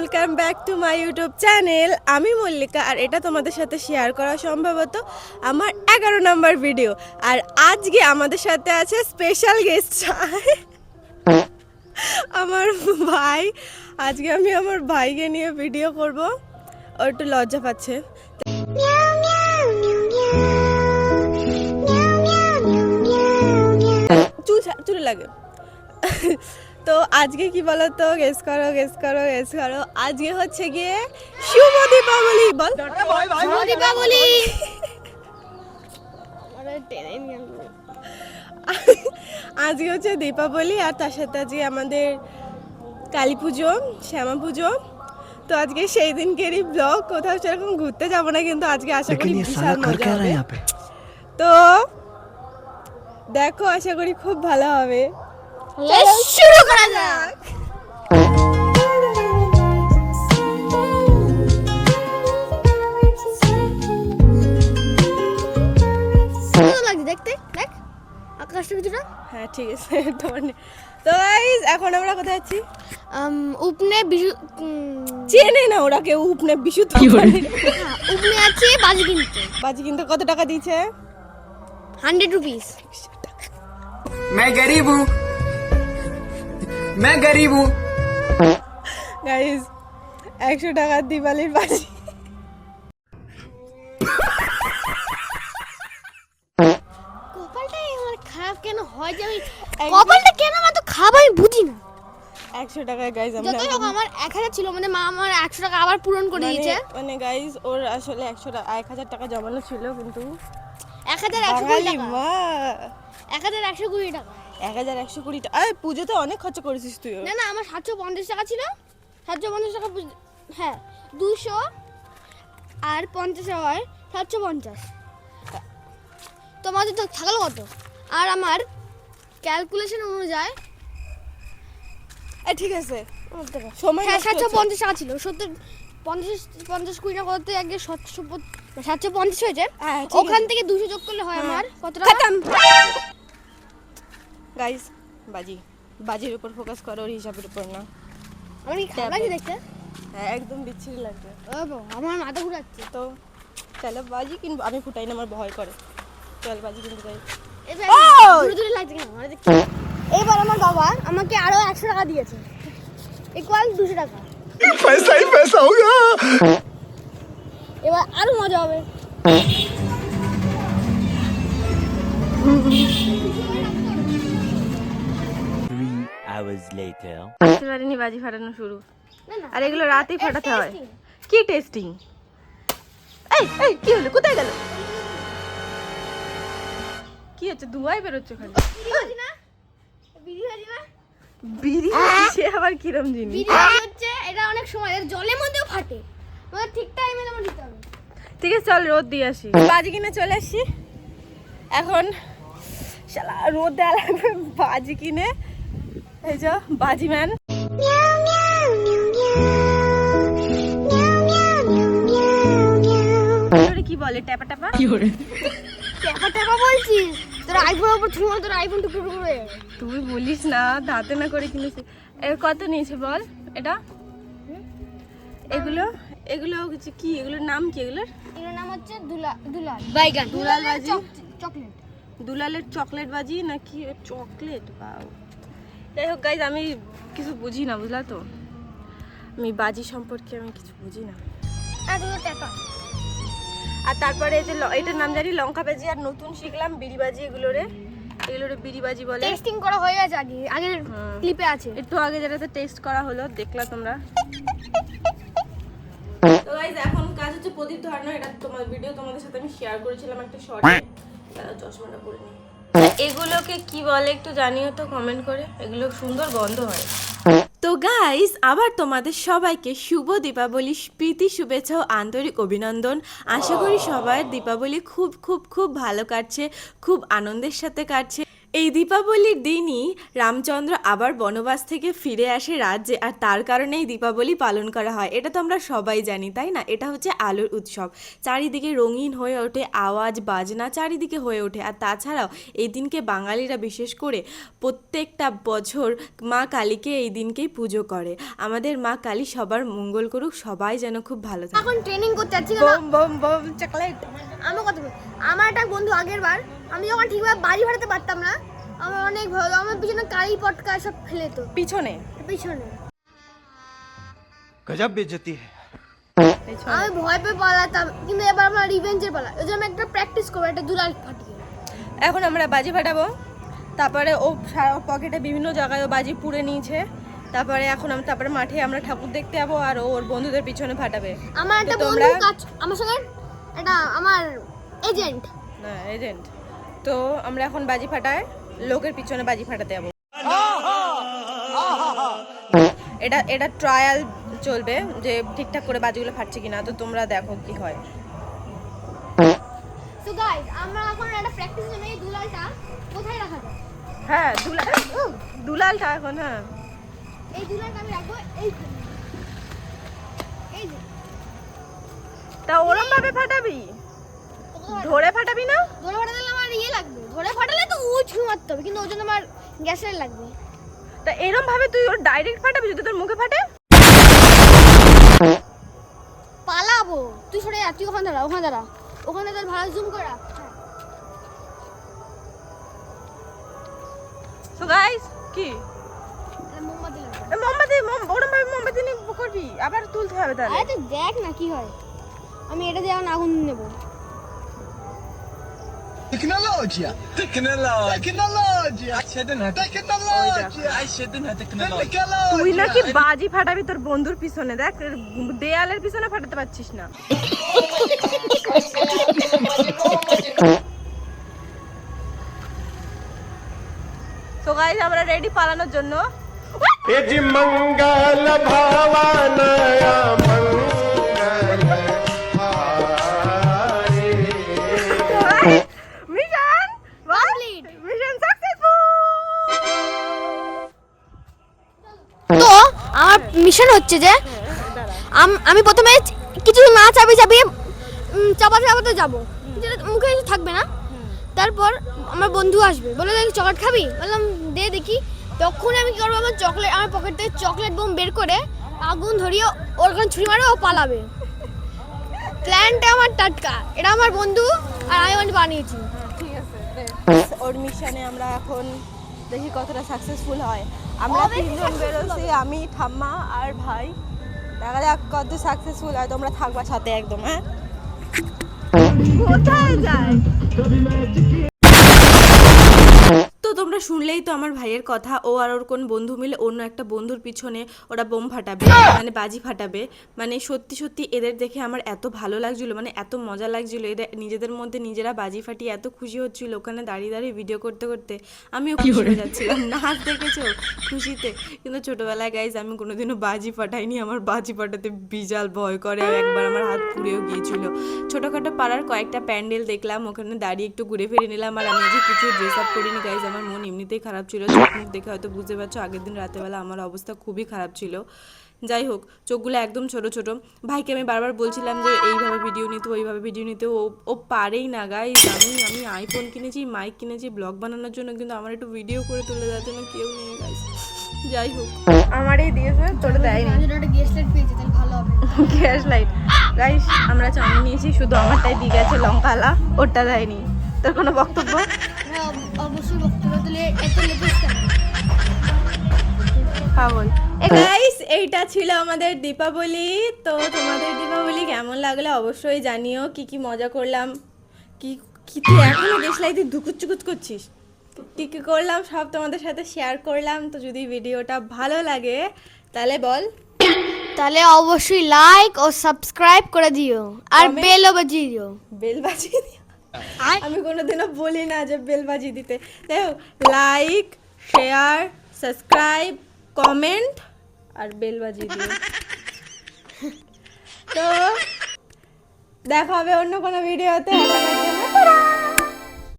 Welcome back to my YouTube channel আমি মল্লিকা আর এটা তোমাদের সাথে শেয়ার করা সম্ভবত আমার এগারো নম্বর ভিডিও আর আজকে আমাদের সাথে আছে স্পেশাল গেস্ট আমার ভাই। আজকে আমি আমার ভাইকে নিয়ে ভিডিও করব। ও একটু লজ্জা পাচ্ছে। চুল চুলে লাগে। তো আজকে কি বলতো? গেস করো গেস করো গেস করো। আজকে হচ্ছে গিয়ে শুভ দীপাবলি। বল। শুভ দীপাবলি। আজকে হচ্ছে দীপাবলি আর তার সাথে আজকে আমাদের কালী পুজো শ্যামা পুজো। তো আজকে সেই দিনকেরই ব্লগ কোথাও সেরকম ঘুরতে যাব না কিন্তু আজকে আশা করি বিশাল মজা হবে? তো দেখো আশা করি খুব ভালো হবে। শুরু করা যাক সুন্দর লাগছে দেখতে দেখ আকাশটা কিছুটা হ্যাঁ ঠিক আছে তোমার নে- তো গাইস এখন আমরা কোথায় যাচ্ছি আম, উপনে বিশু উম, চেনে না ওরা কেউ উপনে বিশু তো হ্যাঁ, উপনে আছে বাজি কিনতে বাজি কিন্তু কত টাকা দিয়েছে হান্ড্রেড রুপিস मैं गरीब हूँ मैं गरीब हूँ গাইস একশো টাকার দিওয়ালির বাজি কপালটাই আমার খারাপ কেন হয় যে আমি কপালটা কেন আমার তো খারাপ আমি বুঝি না একশো টাকায় গাইজ আমরা যতই হোক আমার এক হাজার ছিল মানে মা আমার একশো টাকা আবার পূরণ করে মানে- দিয়েছে মানে গাইজ ওর আসলে একশো টাকা এক হাজার টাকা জমানো ছিল কিন্তু এক হাজার একশো কুড়ি বাঙালি টাকা মা এক হাজার একশো কুড়ি টাকা এক হাজার একশো কুড়ি টাকা আরে পুজোতে অনেক খরচা করেছিস তুই না না আমার সাতশো পঞ্চাশ টাকা ছিল। সাতশো পঞ্চাশ টাকা হ্যাঁ দুশো আর পঞ্চাশ হয় সাতশো পঞ্চাশ। তোমাদের তো থাকল কত? আর আমার ক্যালকুলেশন অনুযায়ী ঠিক আছে। সময় হ্যাঁ সাতশো পঞ্চাশ টাকা ছিল। সত্তর পঞ্চাশ পঞ্চাশ কুড়ি টাকা করতে আগে সাতশো সাতশো পঞ্চাশ হয়েছে। হ্যাঁ, ওখান থেকে দুশো যোগ করলে হয় হ্যাঁ। আমার কত টাকা? গাইজ বাজি। বাজির উপর ফোকাস করো ওর হিসাবের উপর না। আমার কি খারাপ লাগছে দেখতে? হ্যাঁ একদম বিচ্ছিরি লাগছে। আমার মাথা ঘুরাচ্ছে। তো চলো বাজি কিনবো। আমি ফুটাই না আমার ভয় করে। চল বাজি কিনতে যাই। এবার আমার বাবা আমাকে আরও একশো টাকা দিয়েছে। ইকুয়াল দুশো টাকা। পয়সাই পয়সা হোগা এবার আরও মজা হবে। hours later. পারিনি বাজি ফাটানো শুরু। না না আর এগুলো রাতেই ফাটাতে হয়। কি টেস্টিং এই এই কি হলো? কোথায় গেল? কি হচ্ছে? ধোঁয়াই বেরোচ্ছে খালি। বিড়ি ভাজি না? বিড়ি ভাজি না? বিড়ি সে আবার কিরম জিনিস? ভাজি হচ্ছে এটা অনেক সময় এর জলের মধ্যেও ফাটে। মানে ঠিক টাইমে যেমন দিতে হবে। ঠিক আছে চল রোদ দিয়ে আসি। বাজি কিনে চলে আসি। এখন শালা রোদ দেওয়া লাগবে বাজি কিনে। এই যে বাজি ম্যান। কি বলে ট্যাপা ট্যাপা? ট্যাপা ট্যাপা বলছিস? তোর আইফোন উপর ছুঁড়ে তোর আইফোন টুকরো টুকরো হয়ে যাবে। তুই বলিস না দাঁতে না করে কিনেছি। এর কত নিয়েছে বল এটা? এগুলো? এগুলো হচ্ছে কি? এগুলোর নাম কি এগুলোর? এগুলোর নাম হচ্ছে দুলা দুলাল। বাইগান। দুলাল বাজি। চকলেট। দুলালের চকলেট বাজি নাকি? চকলেট বাউ। যাই হোক গাইজ আমি কিছু বুঝি না বুঝলা তো? আমি বাজি সম্পর্কে আমি কিছু বুঝি না। আর তারপরে এই যে ল- এটার নাম জানি লঙ্কা বাজি আর নতুন শিখলাম বিড়ি বাজি এগুলোরে। এগুলোরে বিড়ি বাজি বলে। টেস্টিং করা হয়ে গেছে আগে আগের। ক্লিপে আছে। একটু আগে যেটাতে টেস্ট করা হলো দেখলা তোমরা। তো গাইজ এখন কাজ হচ্ছে প্রদীপ ধরানো এটা তোমার ভিডিও তোমাদের সাথে আমি শেয়ার করেছিলাম একটা শর্টে চশমাটা পরে এগুলোকে কি বলে একটু জানিও তো কমেন্ট করে। এগুলো সুন্দর গন্ধ হয়। তো গাইস আবার তোমাদের সবাইকে শুভ দীপাবলি, প্রীতি, শুভেচ্ছা ও আন্তরিক অভিনন্দন। আশা করি সবার দীপাবলি খুব খুব খুব ভালো কাটছে, খুব আনন্দের সাথে কাটছে। এই দীপাবলির দিনই রামচন্দ্র আবার বনবাস থেকে ফিরে আসে রাজ্যে আর তার কারণেই দীপাবলি পালন করা হয়। এটা তো আমরা সবাই জানি তাই না? এটা হচ্ছে আলোর উৎসব। চারিদিকে রঙিন হয়ে ওঠে আওয়াজ বাজনা চারিদিকে হয়ে ওঠে। আর তাছাড়াও এই দিনকে বাঙালিরা বিশেষ করে প্রত্যেকটা বছর মা কালীকে এই দিনকেই পুজো করে। আমাদের মা কালী সবার মঙ্গল করুক সবাই যেন খুব ভালো থাকে। এখন ট্রেনিং করতে যাচ্ছি বোম বোম বোম চকলেট আমার কথা আমার একটা বন্ধু আগের বার আমি যখন ঠিকভাবে বাড়ি ভাড়াতে পারতাম না। আমার অনেক ভালো আমার পিছনে কালি পটকা সব ফেলে তো পিছনে? পিছনে। গজব বেজতি আমি ভয় পেয়ে পালাতাম কিন্তু এবার আমার রিভেঞ্জের পালা ওই জন্য একটা প্র্যাকটিস করব একটা দুলাল ফাটিয়ে। এখন আমরা বাজি ফাটাবো। তারপরে ও সারা পকেটে বিভিন্ন জায়গায় ও বাজি পুড়ে নিয়েছে। তারপরে এখন আমি তারপরে মাঠে আমরা ঠাকুর দেখতে যাব আর ওর বন্ধুদের পিছনে ফাটাবে। আমার একটা বন্ধু কাজ আমার সঙ্গে এটা আমার এজেন্ট না এজেন্ট তো আমরা এখন বাজি ফাটায় লোকের পিছনে বাজি ফাটাতে যাব। এটা এটা ট্রায়াল চলবে যে ঠিকঠাক করে বাজিগুলো ফাটছে কিনা তো তোমরা দেখো কি হয়। তো গাইস আমরা এখন একটা প্র্যাকটিস জন্য এই দুলালটা কোথায় রাখা যায়? হ্যাঁ দুলাল দুলালটা এখন হ্যাঁ। এই দুলালটা আমি রাখব এই এই তা ওরম ভাবে ফাটাবি। ধরে ফাটাবি না? ধরে আমার ইয়ে লাগবে। ধরে ফাটালে তো উঁচু মারতে হবে কিন্তু ওই জন্য আমার গ্যাস লাইট লাগবে। তা এরম ভাবে তুই ওর ডাইরেক্ট ফাটাবি যদি তোর মুখে ফাটে? পালাবো। তুই সরে যা তুই ওখানে দাঁড়া ওখানে দাঁড়া। ওখানে তোর ভালো জুম করে। সো গাইস কি? মোমবাতি লাগবে। মোমবাতি মোম ওরম ভাবে মোমবাতি নিয়ে করবি? আবার তুলতে হবে তাহলে। আরে দেখ না কি হয়। আমি এটা দিয়ে আগুন নেব। Technologia. তুই নাকি বাজি ফাটাবি তোর বন্ধুর পিছনে দেখ দেয়ালের পিছনে ফাটাতে পারছিস না। তো আমরা রেডি পালানোর জন্য। মঙ্গল ভবানয়া মঙ্গল আমার মিশন হচ্ছে যে আম- প্রথমে কিছু না চাবি উম, চাপাতে চাপাতে যাব। যেটা মুখে থাকবে না। তারপর আমার বন্ধু আসবে। বলে দেখি চকলেট খাবি? বললাম দে দেখি। তখন আমি কি করব? আমার চকলেট আমার পকেট থেকে চকলেট বোম বের করে আগুন ধরিয়ে ওর ওখানে ছুরি মারে ও পালাবে। প্ল্যানটা আমার টাটকা। এটা আমার বন্ধু আর আমি মানে বানিয়েছি। ঠিক আছে ওর মিশনে আমরা এখন দেখি কতটা সাকসেসফুল হয়। আমরা তিনজন বেরোছি আমি ঠাম্মা আর ভাই। দেখা যাক কত সাকসেসফুল হয় তোমরা থাকবা সাথে একদম হ্যাঁ? কোথায় যায়? তোমরা শুনলেই তো আমার ভাইয়ের কথা ও আর ওর কোন বন্ধু মিলে অন্য একটা বন্ধুর পিছনে ওরা বোম ফাটাবে মানে বাজি ফাটাবে। মানে সত্যি সত্যি এদের দেখে আমার এত ভালো লাগছিল মানে এত মজা লাগছিল এদের নিজেদের মধ্যে নিজেরা বাজি ফাটিয়ে এত খুশি হচ্ছিল ওখানে দাঁড়িয়ে দাঁড়িয়ে ভিডিও করতে করতে। আমিও খুশি হয়ে যাচ্ছিলাম নাচ দেখেছ? খুশিতে। কিন্তু ছোটবেলায় গাইজ আমি কোনোদিনও বাজি ফাটাইনি আমার বাজি ফাটাতে বিজাল ভয় করে একবার আমার হাত পুড়েও গিয়েছিল। ছোটোখাটো পাড়ার কয়েকটা প্যান্ডেল দেখলাম ওখানে দাঁড়িয়ে একটু ঘুরে ফিরে নিলাম আর আমি যে কিছু ড্রেস আপ করিনি গাইজ আমার মন এমনিতেই খারাপ ছিল চোখ মুখ দেখে হয়তো বুঝতে পারছ আগের দিন রাতেবেলা আমার অবস্থা খুবই খারাপ ছিল। যাই হোক চোখগুলো একদম ছোট ছোট। ভাইকে আমি বারবার বলছিলাম যে এইভাবে ভিডিও নিতে ওইভাবে ভিডিও নিতে। ও ও পারেই না গাই আমি আমি আইফোন কিনেছি মাইক কিনেছি ব্লগ বানানোর জন্য কিন্তু আমার একটু ভিডিও করে তুলে দেওয়ার জন্য কেউ নেই গাইজ যাই হোক। আমারই দিয়েছে তোর দেয়নি। গ্যাস লাইট গ্যাস গাইস আমরা চাউমিন নিয়েছি শুধু আমারটাই দিয়ে গেছে লঙ্কালা ওটা দেয়নি। তোর কোনো বক্তব্য? পাগল। গাইস এইটা ছিল আমাদের দীপাবলি। তো তোমাদের দীপাবলি কেমন লাগল অবশ্যই জানিও। কি কি মজা করলাম? কি কি তুই এখনও লাইটে দুকুচ চুকুচ করছিস? কি কি করলাম সব তোমাদের সাথে শেয়ার করলাম। তো যদি ভিডিওটা ভালো লাগে তাহলে বল। তাহলে অবশ্যই লাইক ও সাবস্ক্রাইব করে দিও। আর বেলও বাজিয়ে দিও। বেল বাজিয়ে দিও। আমি কোনোদিনও বলি না যে বেল বাজিয়ে দিতে। যাই হোক লাইক শেয়ার সাবস্ক্রাইব কমেন্ট আর বেল বাজিয়ে দিও তো দেখা হবে অন্য কোনো ভিডিওতে